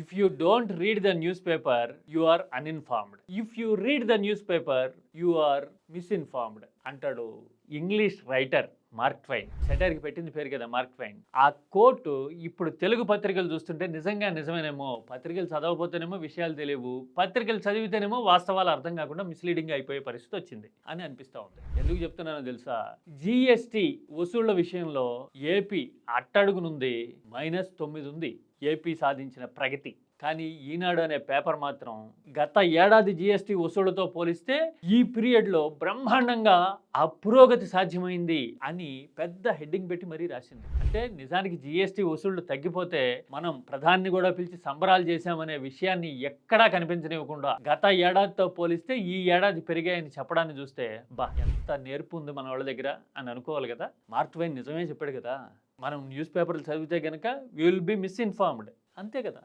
If you don't read the newspaper you are uninformed if you read the newspaper you are misinformed అంటాడు English writer Mark Twain సెటర్కి పెట్టింది పేరు కదా Mark Twain ఆ court ఇప్పుడు తెలుగు పత్రికలు చూస్తుంటే నిజంగా నిజమేనేమో. పత్రికలు చదవకపోతేనేమో విషయాలు తెలియవు. పత్రికలు చదివితేనేమో వాస్తవాలు అర్థం కాకుండా మిస్లీడింగ్ అయిపోయే పరిస్థితి వచ్చింది అని అనిపిస్తూ ఉంది. ఎందుకు చెప్తున్నానో తెలుసా? జిఎస్టి వసూళ్ళ విషయంలో ఏపీ అట్టడుగునుంది మైనస్ తొమ్మిది ఉంది ఏపీ సాధించిన ప్రగతి. కానీ ఈనాడు అనే పేపర్ మాత్రం గత ఏడాది జిఎస్టీ వసూళ్ళతో పోలిస్తే ఈ పీరియడ్లో బ్రహ్మాండంగా ఆ పురోగతి సాధ్యమైంది అని పెద్ద హెడ్డింగ్ పెట్టి మరీ రాసింది. అంటే నిజానికి జిఎస్టీ వసూళ్ళు తగ్గిపోతే మనం ప్రధాన్ని కూడా పిలిచి సంబరాలు చేశామనే విషయాన్ని ఎక్కడా కనిపించనివ్వకుండా గత ఏడాదితో పోలిస్తే ఈ ఏడాది పెరిగాయని చెప్పడాన్ని చూస్తే బా ఎంత నేర్పు ఉంది మన వాళ్ళ దగ్గర అని అనుకోవాలి కదా. మార్క్ నిజమే చెప్పాడు కదా మనం న్యూస్ పేపర్లు చదివితే కనుక విల్ బి మిస్ఇన్ఫార్మ్డ్ అంతే కదా.